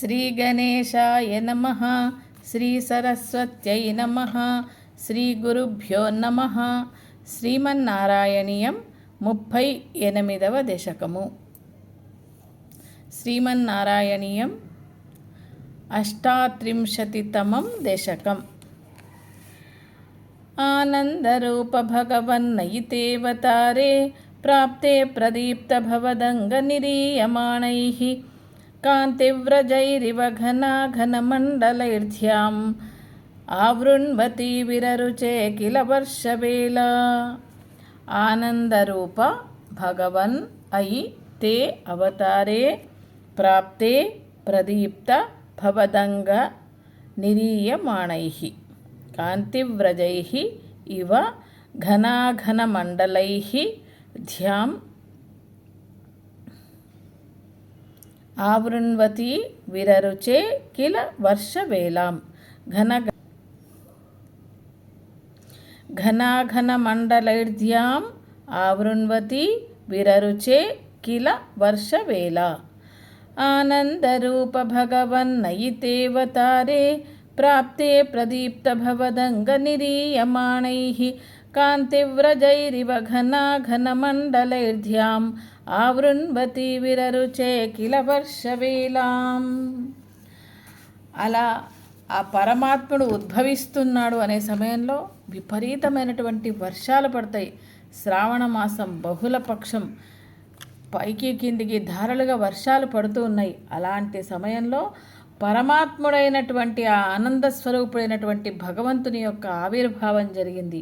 శ్రీ గణేశాయ నమ. శ్రీ సరస్వత్యై నమ. శ్రీ గురుభ్యో నమ. శ్రీమన్నారాయణీయం ముప్పై ఎనిమిదవ దశకము. శ్రీమన్నారాయణీయం అష్టాత్రింశతితమం దశకం. ఆనందరూపభగవన్నయితేవతారే ప్రాప్తే ప్రదీప్తభవదంగ నిరీయమాణై. कान्तिव्रजैरिव घनाघनमण्डलैर्ध्याम् आवृण्वती विररुचे किल वर्षवेला आनन्दरूप भगवन् अयि ते अवतारे प्राप्ते प्रदीप्त भवदङ्ग निरीयमाणैः कान्तिव्रजैः इव घनाघनमण्डलैः ध्यां ఆవృణ్వతి విరరుచే కిల వర్షవేలాం ఘన ఘనాఘనమండలైర్ధ్యాం ఆవృణ్వతి విరరుచే కిల వర్షవేలా आनन्दरूपभगवन्नयितेवतारे प्राप्ते प्रदीप्तभवदङ्गनिरीयमाणैः कान्तिव्रजैरिव घनाघनमण्डलैर्ध्याम् ఆవృణ్వతి విరరుచే కిల వర్షవేలాం అలా ఆ పరమాత్ముడు ఉద్భవిస్తున్నాడు అనే సమయంలో విపరీతమైనటువంటి వర్షాలు పడతాయి శ్రావణ మాసం బహుళ పక్షం పైకి కిందికి ధారలుగా వర్షాలు పడుతూ ఉన్నాయి అలాంటి సమయంలో పరమాత్ముడైనటువంటి ఆ ఆనంద స్వరూపుడైనటువంటి భగవంతుని యొక్క ఆవిర్భావం జరిగింది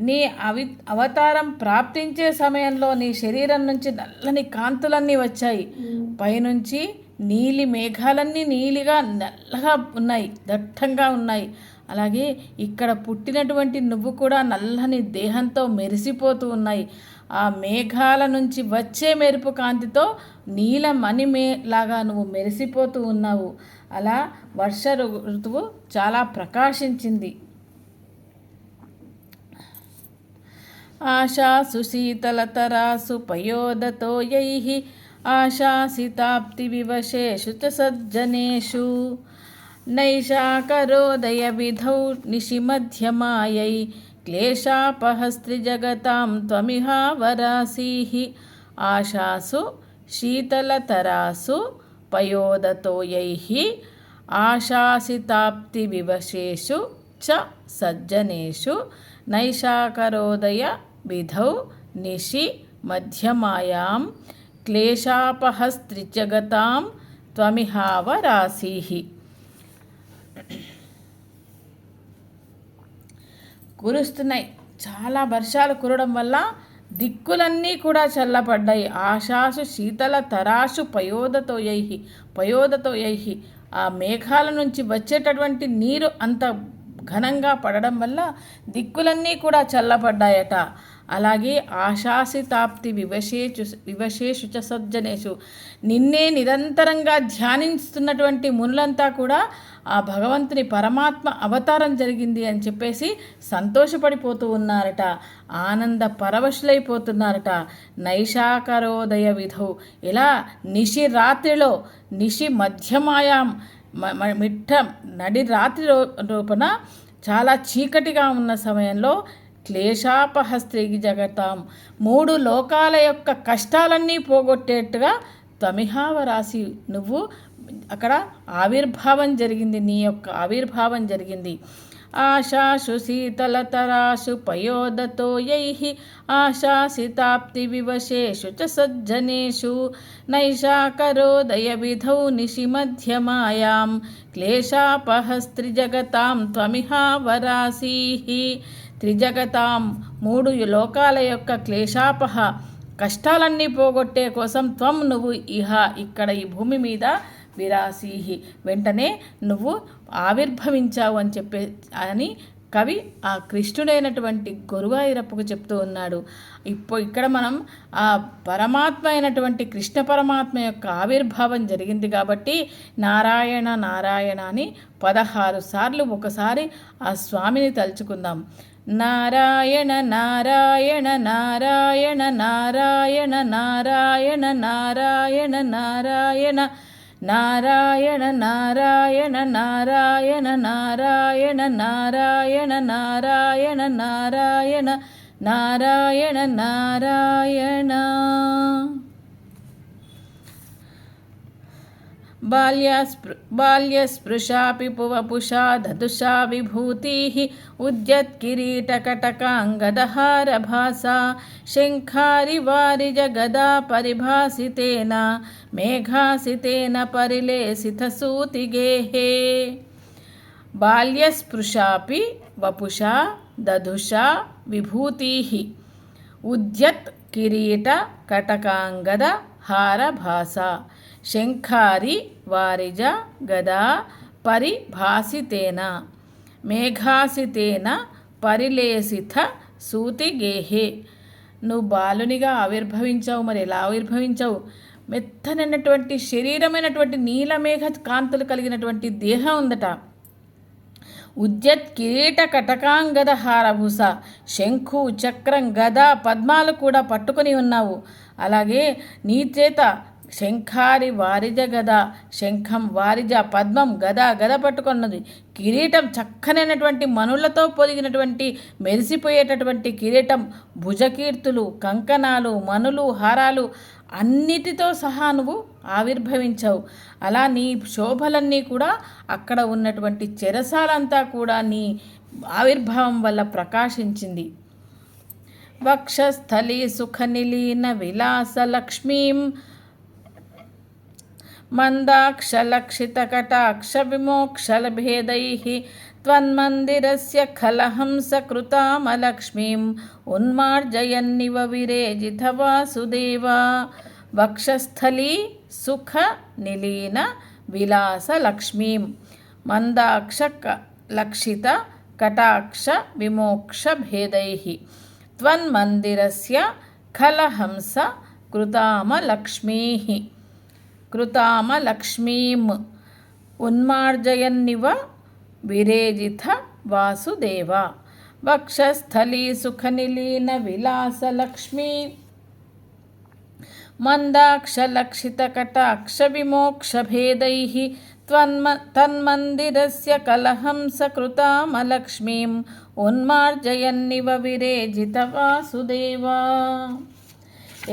నీ అవి అవతారం ప్రాప్తించే సమయంలో నీ శరీరం నుంచి నల్లని కాంతులన్నీ వచ్చాయి. పైనుంచి నీలి మేఘాలన్నీ నీలిగా నల్లగా ఉన్నాయి దట్టంగా ఉన్నాయి. అలాగే ఇక్కడ పుట్టినటువంటి నువ్వు కూడా నల్లని దేహంతో మెరిసిపోతూ ఉన్నాయి. ఆ మేఘాల నుంచి వచ్చే మెరుపు కాంతితో నీల మణిమే లాగా నువ్వు మెరిసిపోతూ ఉన్నావు. అలా వర్ష ఋతువు చాలా ప్రకాశించింది. ఆశాసు శీతలతరాసు పయోదతోయై ఆశాసితాప్తివివశేషు చ సజ్జనేషు. నైషాకరోదయ విధౌ నిశిమధ్యమాయై క్లేశాపహస్త్రిజగతాం త్వమిహావరాసీః. ఆశాసు శీతలతరాసు పయోదతోయై ఆశాసితాప్తివివశేషు చ సజ్జనేషు నైషాకరోదయ విధౌ నిశి మధ్యమాయాం క్లేశాపహస్త్రిజగతాం త్వమిహావరాశీ కురుస్తున్నాయి. చాలా వర్షాలు కురవడం వల్ల దిక్కులన్నీ కూడా చల్లపడ్డాయి ఆశాసు శీతల తరాసు పయోదతోయై పయోదతోయై ఆ మేఘాల నుంచి వచ్చేటటువంటి నీరు అంత ఘనంగా పడడం వల్ల దిక్కులన్నీ కూడా చల్లబడ్డాయట. అలాగే ఆశాసితాప్తి వివశేచు వివశేషుచ సజ్జనేషు నిన్నే నిరంతరంగా ధ్యానిస్తున్నటువంటి మునులంతా కూడా ఆ భగవంతుని పరమాత్మ అవతారం జరిగింది అని చెప్పేసి సంతోషపడిపోతూ ఉన్నారట. ఆనంద పరవశులైపోతున్నారట. నైషాకరోదయ విధౌ. ఇలా నిశి రాత్రిలో నిశి మధ్యమాయాం మిట్ట నడి రాత్రి రూపన చాలా చీకటిగా ఉన్న సమయంలో క్లేశాపహస్త్రికి జగతాం. మూడు లోకాల యొక్క కష్టాలన్నీ పోగొట్టేట్టుగా తమిహావ రాశి నువ్వు అక్కడ ఆవిర్భావం జరిగింది నీ యొక్క ఆవిర్భావం జరిగింది. ఆశాసు శీతలతరాసు పయోదతోయై ఆశాసితాప్తివివశేషు చ సజ్జనేషు నైషాకరోదయ విధౌ నిశిమధ్యమాయాం క్లేశాపహస్త్రిజగతాం త్వమిహావరాసీ త్రిజగతాం మూడు లోకాల యొక్క క్లేశాపహ కష్టాలన్నీ పోగొట్టే కోసం త్వం నువ్వు ఇహ ఇక్కడ ఈ భూమి మీద విరాసీహి. వెంటనే నువ్వు ఆవిర్భవించావు అని చెప్పే అని కవి ఆ కృష్ణుడైనటువంటి గురువాయిరప్పకు చెప్తూ ఉన్నాడు. ఇప్పుడు ఇక్కడ మనం ఆ పరమాత్మ అయినటువంటి కృష్ణ పరమాత్మ యొక్క ఆవిర్భావం జరిగింది కాబట్టి నారాయణ నారాయణ అని పదహారు సార్లు ఒకసారి ఆ స్వామిని తలుచుకుందాం. నారాయణ నారాయణ నారాయణ నారాయణ నారాయణ నారాయణ నారాయణ నారాయణ నారాయణ నారాయణ నారాయణ నారాయణ నారాయణ నారాయణ నారాయణ నారాయణ बाल्यास्पृ, बाल्यस्पृशापि पुवपुषा धदुषा विभूतिः उद्यत्किरीटकटकाङ्गदहारभासा शङ्खारिवारिजगदा पिभासीन मेघासितेन परिलेसितसूतिगेः बाल्यस्पृशा वपुषा दधुषा विभूति उद्यत् శంఖారి వారిజ గదా పరిభాసితేన? మేఘాసితేన పరిలేసిత సూతిగేహే నువ్వు బాలునిగా ఆవిర్భవించావు మరి ఎలా ఆవిర్భవించావు? మెత్తనైనటువంటి శరీరమైనటువంటి నీలమేఘ కాంతులు కలిగినటువంటి దేహం ఉందట. ఉద్యత్ కిరీట కటకాంగద హారభూస శంఖు చక్రం గద పద్మాలు కూడా పట్టుకొని ఉన్నావు. అలాగే నీ చేత శంఖారి వారిజ గద శంఖం వారిజ పద్మం గద గద పట్టుకున్నది. కిరీటం చక్కనైనటువంటి మనులతో పొదిగినటువంటి మెరిసిపోయేటటువంటి కిరీటం భుజకీర్తులు కంకణాలు మనులు హారాలు అన్నిటితో సహా నువ్వు ఆవిర్భవించావు. అలా నీ శోభలన్నీ కూడా అక్కడ ఉన్నటువంటి చెరసాలంతా కూడా నీ ఆవిర్భావం వల్ల ప్రకాశించింది. వక్షస్థలి సుఖనిలీన విలాస లక్ష్మీం मन्दाक्षलक्षितकटाक्षविमोक्षलभेदैः त्वन्मन्दिरस्य खलहंसकृतामलक्ष्मीम् उन्मार्जयन्निव विरेजितवासुदेवा वक्षस्थली सुखनिलीनविलासलक्ष्मीं मन्दाक्षलक्षितकटाक्षविमोक्षभेदैः त्वन्मन्दिरस्य खलहंस कृतामलक्ष्मीः కృతామలక్ష్మీం ఉన్మార్జయన్నివ విరేజిత వాసుదేవ వక్షస్థలీ సుఖనిలీన విలాసలక్ష్మీ मन्दाक्षलक्षितकटाक्षविमोक्षभेदैः त्वन्म तन्मन्दिरस्य कलहंसकृतामलक्ष्मीम् उन्मार्जयन्निव విరేజిత వాసుదేవా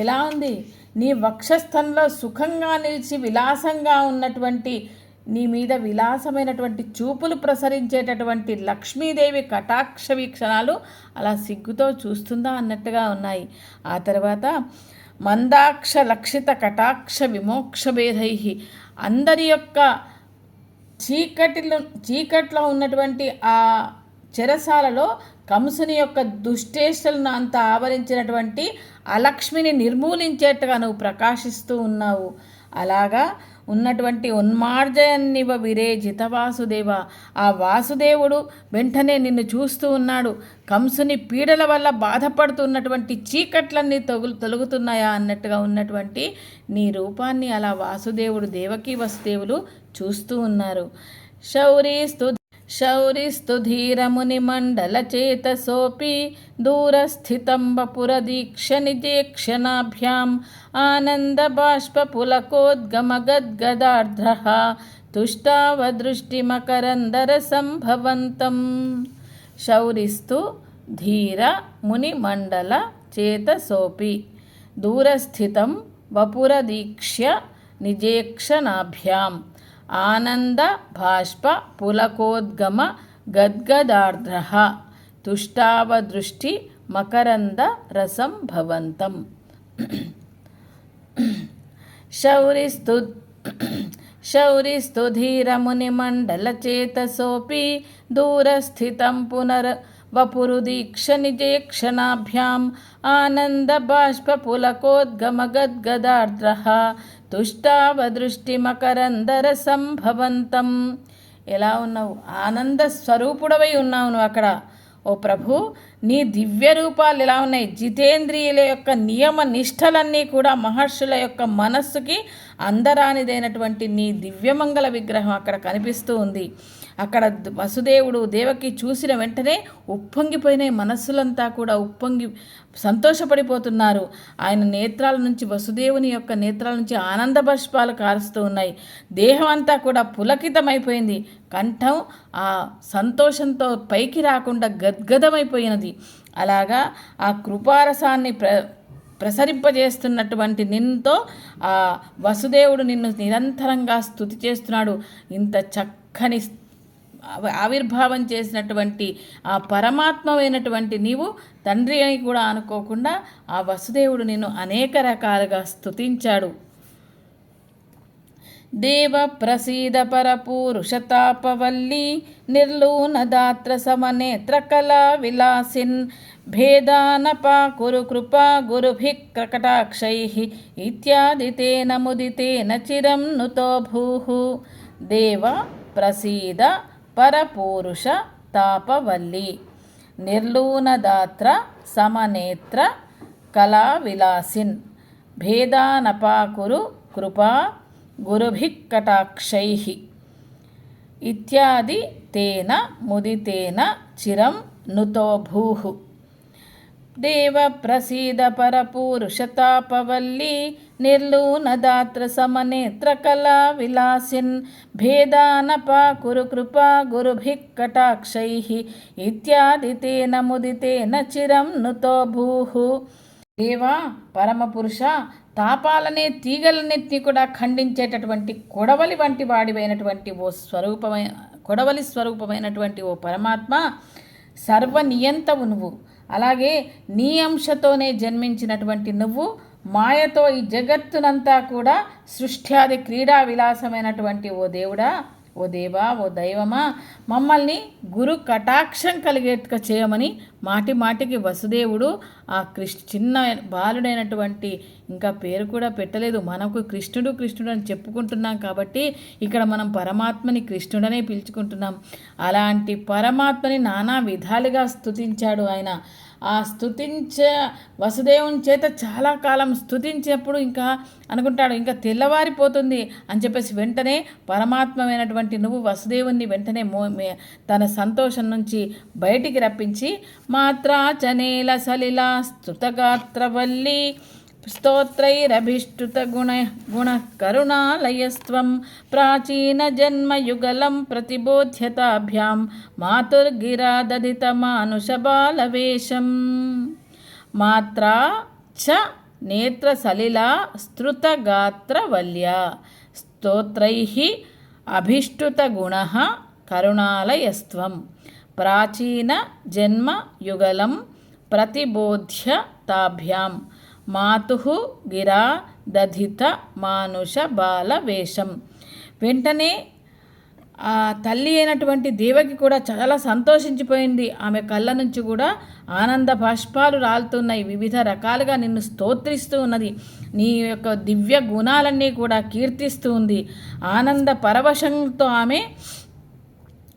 ఎలా ఉంది నీ వక్షస్థంలో సుఖంగా నిలిచి విలాసంగా ఉన్నటువంటి నీ మీద విలాసమైనటువంటి చూపులు ప్రసరించేటటువంటి లక్ష్మీదేవి కటాక్ష వీక్షణాలు అలా సిగ్గుతో చూస్తుందా అన్నట్టుగా ఉన్నాయి. ఆ తర్వాత మందాక్ష లక్షిత కటాక్ష విమోక్ష భేదై. అందరి యొక్క చీకటిలో చీకట్లో ఉన్నటువంటి ఆ చెరసాలలో కంసుని యొక్క దుష్టేష్టలను అంత ఆవరించినటువంటి అలక్ష్మిని నిర్మూలించేట్టుగా నువ్వు ప్రకాశిస్తూ ఉన్నావు. అలాగా ఉన్నటువంటి ఉన్మార్జయన్నివ విరే జితవాసుదేవ. ఆ వాసుదేవుడు వెంటనే నిన్ను చూస్తూ ఉన్నాడు. కంసుని పీడల వల్ల బాధపడుతున్నటువంటి చీకట్లన్నీ తొగులు తొలుగుతున్నాయా అన్నట్టుగా ఉన్నటువంటి నీ రూపాన్ని అలా వాసుదేవుడు దేవకీ వసుదేవులు చూస్తూ ఉన్నారు. శౌరీస్తు శౌరిస్తు ధీరముని మండల చేతసోపి దూరస్థితం వపురదీక్ష నిజేక్షణాభ్యాం ఆనందబాష్పపులకోద్గమగద్గదార్ధ తుష్టావదృష్టిమకరందర సంభవంతం శౌరిస్తు ధీర మునిమండల చేతసోపి దూరస్థితం వపురదీక్ష్య నిజేక్షణాభ్యాం ఆనంద బాష్ప పులకోద్గమ గద్గదార్ద్రః తుష్టావదృష్టి మకరంద రసం భవంతం శౌరిస్తు शौरिस्तुधीरमुनिमण्डलचेतसोऽपि दूरस्थितं पुनर् वपुरुदीक्षनिजेक्षणाभ्याम् आनन्दबाष्पपुलकोद्गमगद्गदार्द्रः తుష్టావదృష్టిమకరందర సంభవంతం ఎలా ఉన్నావు? ఆనంద స్వరూపుడవై ఉన్నావు నువ్వు అక్కడ. ఓ ప్రభు నీ దివ్య రూపాలు ఎలా ఉన్నాయి? జితేంద్రియుల యొక్క నియమ నిష్టలన్నీ కూడా మహర్షుల యొక్క మనస్సుకి అందరానిదైనటువంటి నీ దివ్యమంగళ విగ్రహం అక్కడ కనిపిస్తూ ఉంది. అక్కడ వసుదేవుడు దేవకి చూసిన వెంటనే ఉప్పొంగిపోయిన మనస్సులంతా కూడా ఉప్పొంగి సంతోషపడిపోతున్నారు. ఆయన నేత్రాల నుంచి వసుదేవుని యొక్క నేత్రాల నుంచి ఆనంద బష్పాలు కారుస్తూ ఉన్నాయి. దేహం అంతా కూడా పులకితమైపోయింది. కంఠం ఆ సంతోషంతో పైకి రాకుండా గద్గదమైపోయినది. అలాగా ఆ కృపారసాన్ని ప్ర ప్రసరింపజేస్తున్నటువంటి నిన్నుతో ఆ వసుదేవుడు నిన్ను నిరంతరంగా స్థుతి చేస్తున్నాడు. ఇంత చక్కని ఆవిర్భావం చేసినటువంటి ఆ పరమాత్మమైనటువంటి నీవు తండ్రి అని కూడా అనుకోకుండా ఆ వసుదేవుడు నిన్ను అనేక రకాలుగా స్తుతించాడు. దేవ ప్రసీద పరపూరుషతాపవల్లి నిర్లూనదాత్ర సమనేత్ర కళా విలాసిన్ భేదానపా కురు కృపా గురుభిః కటాక్షైः ఇత్యాది తేన ముదితేన చిరం నుతో భూః. దేవ ప్రసీద పరపూరుష తాపవల్లి నిర్లూనదాత్ర సమనేత్ర కళావిలాసిన్ భేదానపాకురు కృపా గురుభిక్కటాక్షై ఇత్యాది తేన ముదితేన చిరం నుతో భూ దేవ ప్రసీద పరపూరుషతాపవల్లి నిర్లూనదాత్ర సమనేత్ర కళా విలాసిన్ భేదానపా కురు కృపా గురుభిక్కటాక్షై ఇత్యాది ముదితేన చిరం నుతో భూ దేవా పరమపురుష తాపాలనే తీగలనెత్తి కూడా ఖండించేటటువంటి కొడవలి వంటి వాడివైనటువంటి ఓ స్వరూపమైన కొడవలి స్వరూపమైనటువంటి ఓ పరమాత్మ సర్వనియంతవు నువ్వు. అలాగే నీ అంశతోనే జన్మించినటువంటి నువ్వు మాయతో ఈ జగత్తునంతా కూడా సృష్ట్యాది క్రీడా విలాసమైనటువంటి ఓ దేవుడా ఓ దేవా ఓ దైవమా మమ్మల్ని గురు కటాక్షం కలిగేట్టుగా చేయమని మాటి మాటికి వసుదేవుడు ఆ కృష్ణ చిన్న బాలుడైనటువంటి ఇంకా పేరు కూడా పెట్టలేదు. మనకు కృష్ణుడు కృష్ణుడు అని చెప్పుకుంటున్నాం కాబట్టి ఇక్కడ మనం పరమాత్మని కృష్ణుడనే పిలుచుకుంటున్నాం. అలాంటి పరమాత్మని నానా విధాలుగా స్థుతించాడు ఆయన. ఆ స్థుతించ వసుదేవుని చేత చాలా కాలం స్థుతించినప్పుడు ఇంకా అనుకుంటాడు ఇంకా తెల్లవారిపోతుంది అని చెప్పేసి వెంటనే పరమాత్మమైనటువంటి నువ్వు వసుదేవుని వెంటనే మో తన సంతోషం నుంచి బయటికి రప్పించి మాత్రా చనేల సలిలా స్తుతగాత్రవల్లి స్తోత్రైరభిష్టుతగుణ గుణకరుణాలయస్త్వం ప్రాచీనజన్మయుగలం ప్రతిబోధ్యతాభ్యాం మాతుర్గిరాదధితమానుషబాలవేషం. మాత్రా చ నేత్రసలిలా స్తృతగాత్రవల్య స్తోత్రై అభిష్టుతగుణ కరుణాలయస్త్వం. ప్రాచీన జన్మయుగలం ప్రతిబోధ్య తాభ్యాం. మాతు గిరా దధిత మానుష బాల వేషం. వెంటనే తల్లి అయినటువంటి దేవకి కూడా చాలా సంతోషించిపోయింది. ఆమె కళ్ళ నుంచి కూడా ఆనంద బాష్పాలు రాలుతున్నాయి. వివిధ రకాలుగా నిన్ను స్తోత్రిస్తూ ఉన్నది. నీ యొక్క దివ్య గుణాలన్నీ కూడా కీర్తిస్తూ ఉంది. ఆనంద పరవశంతో ఆమె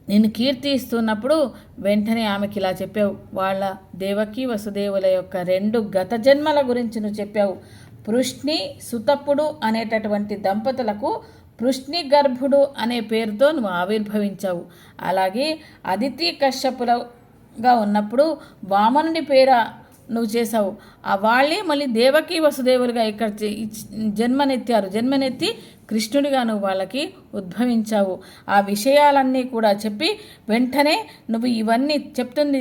నేను కీర్తిస్తున్నప్పుడు వెంటనే ఆమెకి ఇలా చెప్పావు. వాళ్ళ దేవకి వసుదేవుల యొక్క రెండు గత జన్మల గురించి నువ్వు చెప్పావు. పృష్ణి సుతప్పుడు అనేటటువంటి దంపతులకు పృష్ణి గర్భుడు అనే పేరుతో నువ్వు ఆవిర్భవించావు. అలాగే అదితి కశ్యపులగా ఉన్నప్పుడు వామనుడి పేర నువ్వు చేసావు ఆ వాళ్ళే మళ్ళీ దేవకి వసుదేవులుగా ఇక్కడ జన్మనెత్తారు. జన్మనెత్తి కృష్ణుడిగా నువ్వు వాళ్ళకి ఉద్భవించావు. ఆ విషయాలన్నీ కూడా చెప్పి వెంటనే నువ్వు ఇవన్నీ చెప్తుంది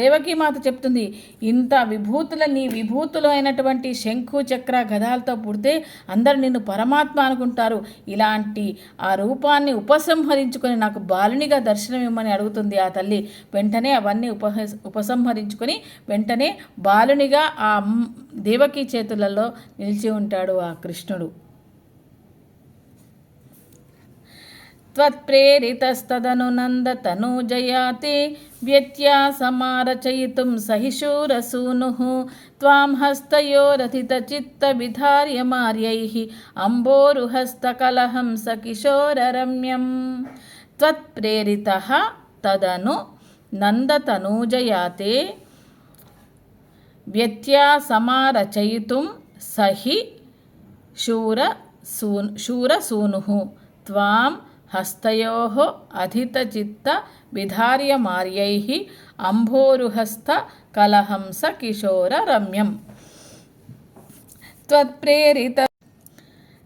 దేవకీ మాత చెప్తుంది. ఇంత విభూతుల నీ విభూతులు అయినటువంటి శంఖు చక్ర గదాలతో పుడితే అందరు నిన్ను పరమాత్మ అనుకుంటారు. ఇలాంటి ఆ రూపాన్ని ఉపసంహరించుకొని నాకు బాలునిగా దర్శనం ఇవ్వమని అడుగుతుంది ఆ తల్లి. వెంటనే అవన్నీ ఉప ఉపసంహరించుకొని వెంటనే బాలునిగా ఆ దేవకీ చేతులలో నిలిచి ఉంటాడు ఆ కృష్ణుడు. त्वत्प्रेरितस्तदनु नन्दतनूजयाते व्यत्यासमारचयितुं सहिशूरसूनुः त्वां हस्तयोरथितचित्तविधार्यमार्यैः अम्बोरुहस्तकलहं सकिशोररम्यं त्वत्प्रेरितः तदनु नन्दतनूजयाते व्यत्यासमारचयितुं सहि शूर సూ శూరసూను త్వాం హస్తయో అధితచిత్త విధార్యమార్యై అంభోరుహస్త కలహంస కిశోర రమ్యం त्वत्प्रेरित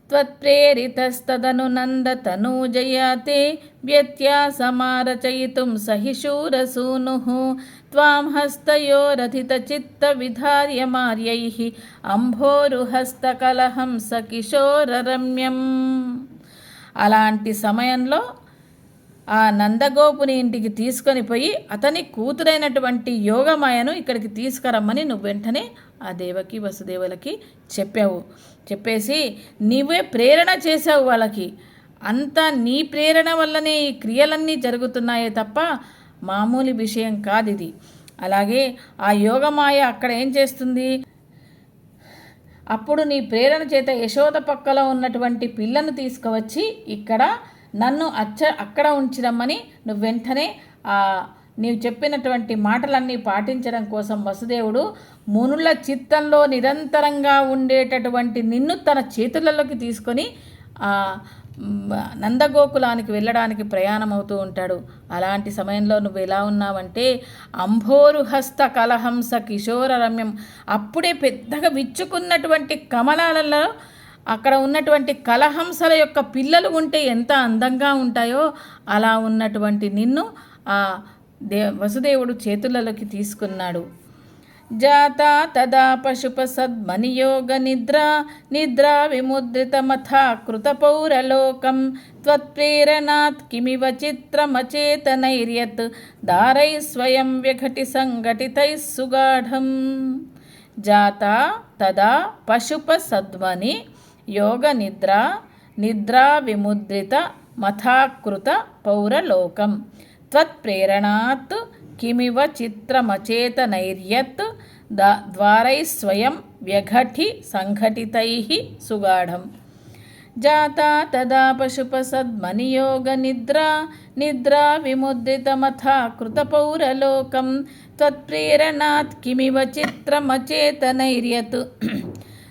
त्वत्प्रेरितस्तदनु नन्दतनूजया ते व्यत्यासमारचयितुं स हि शूरसूनुः त्वां हस्तयोरथितचित्तविधार्यमार्यैः అంభోరుహస్తకలహం స కిశోరరమ్యం అలాంటి సమయంలో ఆ నందగోపుని ఇంటికి తీసుకొని పోయి అతని కూతురైనటువంటి యోగమాయను ఇక్కడికి తీసుకురమ్మని నువ్వు వెంటనే ఆ దేవకి వసుదేవులకి చెప్పావు. చెప్పేసి నీవే ప్రేరణ చేసావు వాళ్ళకి. అంతా నీ ప్రేరణ వల్లనే ఈ క్రియలన్నీ జరుగుతున్నాయే తప్ప మామూలు విషయం కాదు ఇది అలాగే ఆ యోగమాయ అక్కడ ఏం చేస్తుంది? అప్పుడు నీ ప్రేరణ చేత యశోద పక్కలో ఉన్నటువంటి పిల్లను తీసుకువచ్చి ఇక్కడ నన్ను అచ్చ అక్కడ ఉంచిరమ్మని నువ్వు వెంటనే నీవు చెప్పినటువంటి మాటలన్నీ పాటించడం కోసం వసుదేవుడు మునుల చిత్తంలో నిరంతరంగా ఉండేటటువంటి నిన్ను తన చేతులలోకి తీసుకొని నందగోకులానికి వెళ్ళడానికి ప్రయాణం అవుతూ ఉంటాడు. అలాంటి సమయంలో నువ్వు ఎలా ఉన్నావంటే అంభోరు హస్త కలహంస కిశోర రమ్యం. అప్పుడే పెద్దగా విచ్చుకున్నటువంటి కమలాలలో అక్కడ ఉన్నటువంటి కలహంసల యొక్క పిల్లలు ఉంటే ఎంత అందంగా ఉంటాయో అలా ఉన్నటువంటి నిన్ను ఆ దే వసుదేవుడు చేతులలోకి తీసుకున్నాడు. జాత తదా పశుపసద్మనియోగ నిద్రా నిద్రా విముద్రితమథా కృతపౌరలోకం త్వత్ప్రేరణాత్ కిమివ చిత్రమచేతనైర్యత్ దారై స్వయం వ్యఘటి సంఘటితై సుగాఢం. జాత తదా పశుపసద్మని యోగ కిమివ చిత్రమచేతనైర్యత్ దా ద్వారై స్వయం వ్యఘటి సంఘటితై సుగాఢం. జాతా తదా పశుపసద్మనియోగ నిద్రా నిద్రా విముద్రితమథా కృతపౌరలోకం త్వత్ప్రేరణాత్ కిమివ చిత్రమచేతనైర్యత్.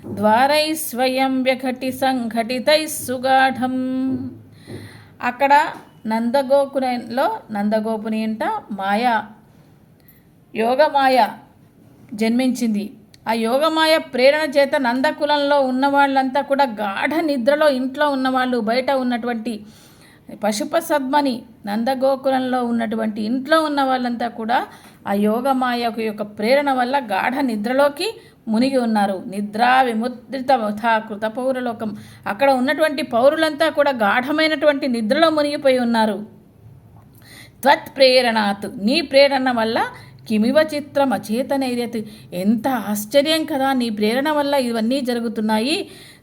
ద్వారై స్వయం వ్యఘటి సంఘటితై సుగాఢం. అక్కడ నందగోకులో నందగోపుని ఇంట మాయ యోగమాయ జన్మించింది. ఆ యోగమాయ ప్రేరణ చేత నందకులంలో ఉన్న వాళ్ళంతా కూడా గాఢ నిద్రలో ఇంట్లో ఉన్నవాళ్ళు బయట ఉన్నటువంటి పశుపసద్మని నందగోకులంలో ఉన్నటువంటి ఇంట్లో ఉన్న వాళ్ళంతా కూడా ఆ యోగమాయ యొక్క ప్రేరణ వల్ల గాఢ నిద్రలోకి మునిగి ఉన్నారు. నిద్రా విముద్రిత కృత పౌరలోకం. అక్కడ ఉన్నటువంటి పౌరులంతా కూడా గాఢమైనటువంటి నిద్రలో మునిగిపోయి ఉన్నారు. త్వత్ ప్రేరణాత్. నీ ప్రేరణ వల్ల కిమివ చిత్రం అచేతనైరత్ ఎంత ఆశ్చర్యం కదా నీ ప్రేరణ వల్ల ఇవన్నీ జరుగుతున్నాయి.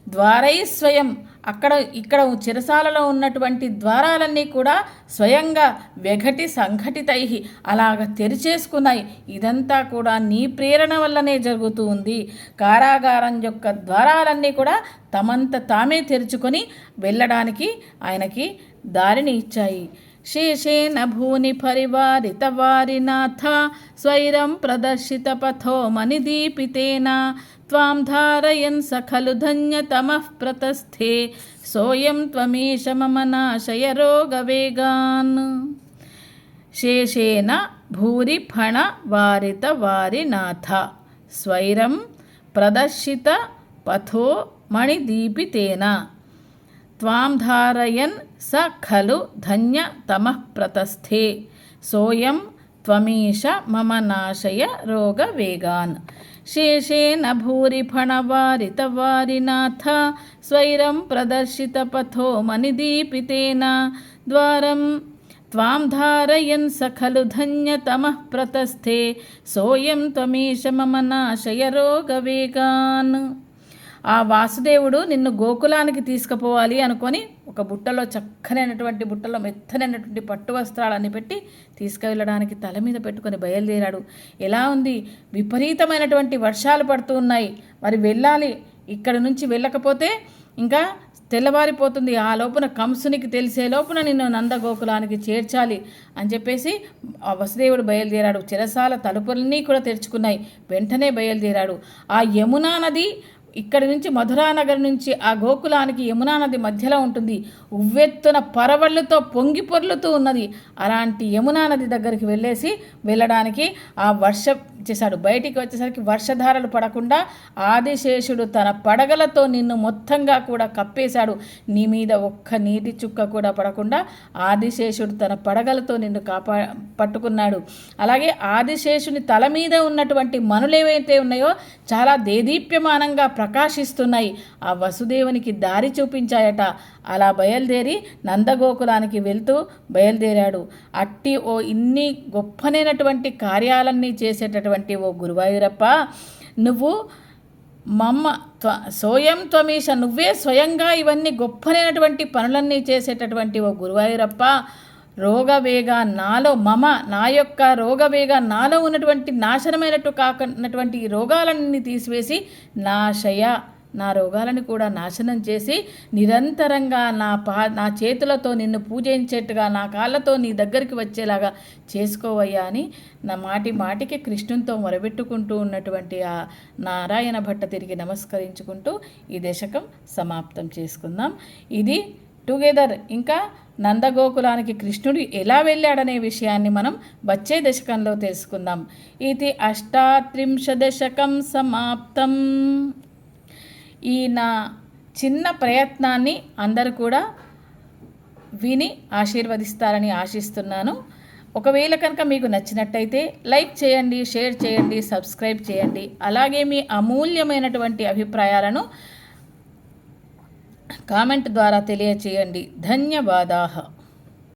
ద్వారై స్వయం అక్కడ ఇక్కడ చిరసాలలో ఉన్నటువంటి ద్వారాలన్నీ కూడా స్వయంగా వెఘటి సంఘటితై అలాగ తెరిచేసుకున్నాయి. ఇదంతా కూడా నీ ప్రేరణ వల్లనే జరుగుతూ ఉంది. కారాగారం యొక్క ద్వారాలన్నీ కూడా తమంత తామే తెరుచుకొని వెళ్ళడానికి ఆయనకి దారిని ఇచ్చాయి. శేషేణ భూని పరివారిత వారినాథ స్వైరం ప్రదర్శిత పథో మణిదీపితేన త్వాం ధారయన్ స ఖలు ధన్యతమః ప్రతస్థే సోయం త్వమీశ మమ నాశయ రోగవేగాన్ శేషేన భూరి ఫణ వారిత వారినాథ స్వైరం ప్రదర్శిత పథో మణిదీపితేన త్వాం ధారయన్ స ఖలు ధన్య తమః ప్రతస్థే సోయం త్వమీష మమ నాశయ రోగవేగాన్ శేషేన భూరి ఫణవారిత వారినాథ స్వైరం ప్రదర్శిత పథో మణిదీపితేన ద్వారం త్వాం ధారయన్ స ఖలు ధన్యతమః ప్రతస్థే సోయం త్వమీష మమ నాశయ రోగవేగాన్ ఆ వాసుదేవుడు నిన్ను గోకులానికి తీసుకుపోవాలి అనుకొని ఒక బుట్టలో చక్కనైనటువంటి బుట్టలో మెత్తనైనటువంటి పట్టు వస్త్రాలన్నీ పెట్టి తీసుకువెళ్ళడానికి తల మీద పెట్టుకొని బయలుదేరాడు. ఎలా ఉంది? విపరీతమైనటువంటి వర్షాలు పడుతూ ఉన్నాయి. మరి వెళ్ళాలి. ఇక్కడ నుంచి వెళ్ళకపోతే ఇంకా తెల్లవారిపోతుంది. ఆ లోపున కంసునికి తెలిసే లోపున నిన్ను నందగోకులానికి చేర్చాలి అని చెప్పేసి ఆ వసుదేవుడు బయలుదేరాడు. చిరసాల తలుపులన్నీ కూడా తెరుచుకున్నాయి. వెంటనే బయలుదేరాడు. ఆ యమునా నది ఇక్కడి నుంచి మధురానగర్ నుంచి ఆ గోకులానికి యమునా నది మధ్యలో ఉంటుంది. ఉవ్వెత్తున పరవళ్ళుతో పొంగి పొర్లుతూ ఉన్నది. అలాంటి యమునా నది దగ్గరికి వెళ్ళేసి వెళ్ళడానికి ఆ వర్ష చేశాడు. బయటికి వచ్చేసరికి వర్షధారలు పడకుండా ఆదిశేషుడు తన పడగలతో నిన్ను మొత్తంగా కూడా కప్పేశాడు. నీ మీద ఒక్క నీటి చుక్క కూడా పడకుండా ఆదిశేషుడు తన పడగలతో నిన్ను కాపా పట్టుకున్నాడు. అలాగే ఆదిశేషుని తల మీద ఉన్నటువంటి మనులు ఏవైతే ఉన్నాయో చాలా దేదీప్యమానంగా ప్రకాశిస్తున్నాయి. ఆ వసుదేవునికి దారి చూపించాయట. అలా బయలుదేరి నందగోకులానికి వెళ్తూ బయలుదేరాడు. అట్టి ఓ ఇన్ని గొప్పనైనటువంటి కార్యాలన్నీ చేసేటటువంటి ఓ గురువాయూరప్ప నువ్వు మమ్మ త్వ స్వయం త్వమీష నువ్వే స్వయంగా ఇవన్నీ గొప్పనైనటువంటి పనులన్నీ చేసేటటువంటి ఓ గురువాయూరప్ప రోగవేగ నాలో మమ నా యొక్క రోగవేగ నాలో ఉన్నటువంటి నాశనమైనట్టు కాకున్నటువంటి ఈ రోగాలన్నీ తీసివేసి నాశయ నా రోగాలను కూడా నాశనం చేసి నిరంతరంగా నా పా నా చేతులతో నిన్ను పూజించేట్టుగా నా కాళ్ళతో నీ దగ్గరికి వచ్చేలాగా చేసుకోవయ్యా అని నా మాటి మాటికి కృష్ణునితో మొరబెట్టుకుంటూ ఉన్నటువంటి ఆ నారాయణ భట్ట తిరిగి నమస్కరించుకుంటూ ఈ దశకం సమాప్తం చేసుకుందాం. ఇది టుగెదర్. ఇంకా నందగోకులానికి కృష్ణుడు ఎలా వెళ్ళాడనే విషయాన్ని మనం వచ్చే దశకంలో తెలుసుకుందాం. ఇది అష్టాత్రింశ దశకం సమాప్తం. ఈ నా చిన్న ప్రయత్నాన్ని అందరూ కూడా విని ఆశీర్వదిస్తారని ఆశిస్తున్నాను. ఒకవేళ కనుక మీకు నచ్చినట్టయితే లైక్ చేయండి షేర్ చేయండి సబ్స్క్రైబ్ చేయండి. అలాగే మీ అమూల్యమైనటువంటి అభిప్రాయాలను కామెంట్ ద్వారా తెలియచేయండి. ధన్యవాదాలు.